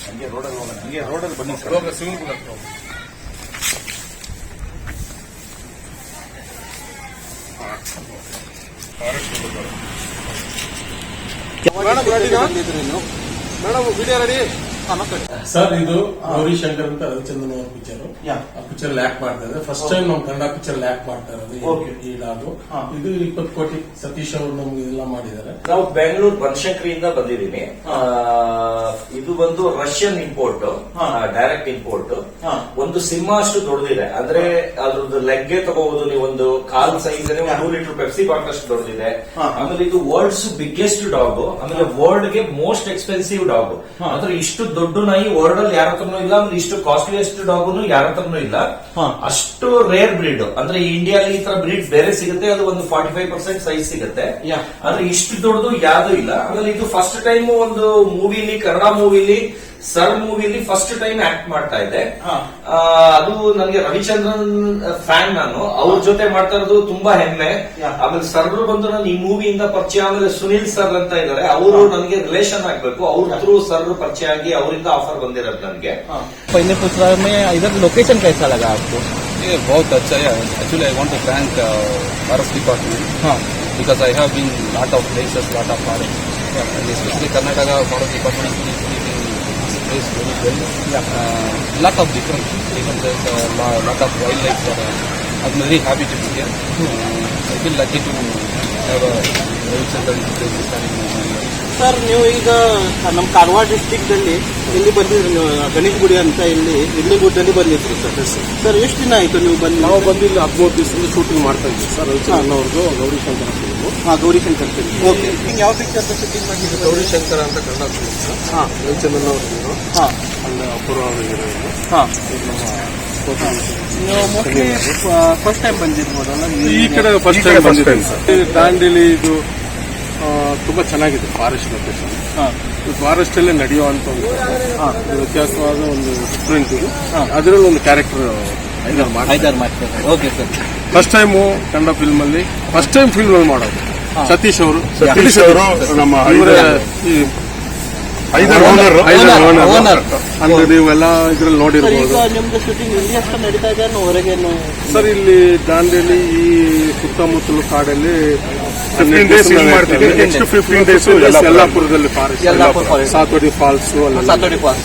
ಹಂಗೆ ರೋಡಲ್ಲಿ ಹೋಗೋಣ ಹಂಗೆ ರೋಡಲ್ಲಿ ಬನ್ನಿ sir madam video ready sir ಇದು ಗೌರಿ ಶಂಕರ್ ಅಂತ ರವಿಚಂದ್ರನ್ ಅವ್ರ ಪಿಕ್ಚರ್ ಆ ಪಿಕ್ಚರ್ ಲ್ಯಾಕ್ ಮಾಡ್ತಾ ಇದ್ದಾರೆ. ಫಸ್ಟ್ ಟೈಮ್ ನಮ್ ಕನ್ನಡ ಪಿಕ್ಚರ್ ಲ್ಯಾಕ್ ಮಾಡ್ತಾ ಇರೋದು. ಈ ಹಾ. ಇದು ಇಪ್ಪತ್ತು ಕೋಟಿ ಸತೀಶ್ ಅವರು ನಮ್ಗೆ ಇದೆಲ್ಲ ಮಾಡಿದ್ದಾರೆ. ನಾವು ಬೆಂಗಳೂರು ಬನಶಂಕರಿಯಿಂದ ಬಂದಿದ್ದೀನಿ ಆ, ಇದು ಬಂದು ರಷ್ಯನ್ ಇಂಪೋರ್ಟ್ ಹಾ. ಡೈರೆಕ್ಟ್ ಇಂಪೋರ್ಟ್ ಹಾ. ಒಂದು ಸಿಂಹ ಅಷ್ಟು ದೊಡ್ಡದಿದೆ. ಅಂದ್ರೆ ಅದ್ರದ್ದು ಲೆಗ್ಗೆ ತಗೋಬಹುದು ನೀವು ಒಂದು ಕಾಲ್ size two litre Pepsi bottle ಅಷ್ಟು ದೊಡ್ಡದಿದೆ. ಆಮೇಲೆ ಇದು ವರ್ಲ್ಡ್ಸ್ ಬಿಗ್ಗೆಸ್ಟ್ ಡಾಗ್ ಆಮೇಲೆ ವರ್ಲ್ಡ್ಗೆ ಮೋಸ್ಟ್ ಎಕ್ಸ್ಪೆನ್ಸಿವ್ ಡಾಗ್. ಅಂದ್ರೆ ಇಷ್ಟು ದೊಡ್ಡ ನಾಯಿ ವರ್ಲ್ಡ್ ಅಲ್ಲಿ ಯಾರ ಹತ್ರನೂ ಇಲ್ಲ ಅಂದ್ರೆ ಇಷ್ಟು ಕಾಸ್ಟ್ಲಿಯೆಸ್ಟ್ ಡಾಗ್ ಯಾರ ಹತ್ರನೂ ಇಲ್ಲ. ಅಷ್ಟು ರೇರ್ ಬ್ರೀಡ್ ಅಂದ್ರೆ ಇಂಡಿಯಾಲಿ ಈ ತರ ಬ್ರೀಡ್ ಬೇರೆ ಸಿಗುತ್ತೆ ಅದು ಒಂದು ಫಾರ್ಟಿ ಫೈವ್ ಪರ್ಸೆಂಟ್ ಸೈಜ್ ಸಿಗುತ್ತೆ. ಅಂದ್ರೆ ಆದ್ರೆ ಇಷ್ಟು ದೊಡ್ಡದು ಯಾವ್ದು ಇಲ್ಲ. ಆಮೇಲೆ ಇದು ಫಸ್ಟ್ ಟೈಮ್ ಒಂದು ಮೂವಿಲಿ ಕನ್ನಡ ಮೂವಿಲಿ ಸರ್ ಮೂವಿಲಿ ಫಸ್ಟ್ ಟೈಮ್ ಆಕ್ಟ್ ಮಾಡ್ತಾ ಇದ್ದೆ ಹಾ. ಆ, ಅದು ನನಗೆ ರವಿಚಂದ್ರನ್ ಫ್ಯಾನ್ ನಾನು ಅವ್ರ ಜೊತೆ ಮಾಡ್ತಾ ಇರೋದು ತುಂಬಾ ಹೆಮ್ಮೆ Yeah. ಆಮೇಲೆ ಸರ್ ಬಂದು ನಾನು ಈ ಮೂವಿಯಿಂದ ಪರಿಚಯ ಆಮೇಲೆ ಸುನಿಲ್ ಸರ್ ಅಂತ ಇದ್ದಾರೆ ಅವರು ನನಗೆ ರಿಲೇಷನ್ ಆಗ್ಬೇಕು ಅವ್ರ ಥ್ರೂ ಸರ್ ಪರಿಚಯ ಆಗಿ ಅವರಿಂದ ಆಫರ್ ಬಂದಿರೋದು ನನಗೆ पहले पूछ रहा मैं इधर लोकेशन कैसा लगा आपको ये बहुत अच्छा है actually I want to thank forest department हाँ because I have been lot of places, lot of forest, and especially Karnataka forest department is very well. Yeah. Uh, lot of different, a lot, lot of wildlife. Uh, I'm very happy to be here. Uh, I feel lucky to sir ನೀವು ಈಗ ನಮ್ಮ Karwar district ದಲ್ಲಿ ಇಲ್ಲಿ ಬಂದಿದ್ರಿ ನೀವು? ಗಣೇಶ ಗುಡಿ ಅಂತ ಇಲ್ಲಿ ಇಲ್ಲಿ ಗುಡ್ಡಲ್ಲಿ ಬಂದಿದ್ರಿ ಸರ್. ಸರ್ ಎಷ್ಟು ದಿನ ಆಯ್ತು ನೀವು ಬಂದು? ನಾವು ಬಂದು ಇಲ್ಲಿ ಹದಿಮೂರು ದಿವಸದಿಂದ ಶೂಟಿಂಗ್ ಮಾಡ್ತಾ ಇದ್ವಿ ಸರ್. ಅವ್ರದ್ದು ಗೌರಿಶಂಕರ್ ಫಿಲ್ಮು ಹಾ ಗೌರಿಶಂಕರ್ ಓಕೆ. ಓಕೆ ಯಾವ ಪಿಕ್ಚರ್ ಶೂಟಿಂಗ್ ಮಾಡಿದ್ರು ಗೌರಿಶಂಕರ್ ಅಂತ ಕನ್ನಡ ಫಿಲ್ಮ್ ಹಾ. ರವಿಚಂದ್ರನ್ ಹಾಂ ಹೀರೋ ಹಾ. ಅಲ್ಲಿ ಅಪೂರ್ವ ಹಾಂ ಹೀರೋಯಿನ್. ಹಾ. ಇದು ನಮ್ಮ ನೀವು ಮೋಸ್ಟ್ಲಿ ಫಸ್ಟ್ ಟೈಮ್ ಬಂದಿರ್ಬೋದಲ್ಲ? ಈ ಕಡೆ ಫಸ್ಟ್ ಟೈಮ್ ಬಂದಿದ್ದೀನಿ ಸರ್ ದಾಂಡೇಲಿ ಇದು ತುಂಬಾ ಚೆನ್ನಾಗಿದೆ ಫಾರೆಸ್ಟ್ ಲೊಕೇಶನ್ ಹಾ. ಫಾರೆಸ್ಟ್ ಅಲ್ಲೇ ನಡೆಯುವಂತ ಒಂದು ವ್ಯತ್ಯಾಸವಾದ ಒಂದು ಡಿಫ್ರೆಂಟ್ ಇದು. ಅದರಲ್ಲಿ ಒಂದು ಕ್ಯಾರೆಕ್ಟರ್ ಐದಾರು ಮಾಡ್ತಾರೆ. Okay sir first time Kannada film ಅಲ್ಲಿ ಫಸ್ಟ್ ಟೈಮ್ ಫಿಲ್ಮ್ ಮಾಡೋದು. ಸತೀಶ್ ಅವರು. ಸತೀಶ್ ಅವರು ನಮ್ಮ ಈ ಐದರ್ ಓನರ್ owner. ಅಂದ್ರೆ ನೀವೆಲ್ಲ ಇದ್ರಲ್ಲಿ ಸರ್ ನೋಡಿರ್ಬೋದು. ಈಗ ನಿಮ್ದು ಶೂಟಿಂಗ್ ಇಲ್ಲಿ ಅಷ್ಟು ನಡೀತಾ ಇದೆ ಹೊರಗೇನು ಸರ್ ಇಲ್ಲಿ ದಾಂಡೇಲಿ ಈ ಸುತ್ತಮುತ್ತಲು ಕಾಡಲ್ಲಿ ಫಿಫ್ಟೀನ್ ಡೇಸ್ ಇಲ್ಲಿ ಮಾಡ್ತೀವಿ. ನೆಕ್ಸ್ಟ್ ಫಿಫ್ಟೀನ್ ಡೇಸ್ ಯಲ್ಲಾಪುರದಲ್ಲಿ forest. Sathodi falls Sathodi pass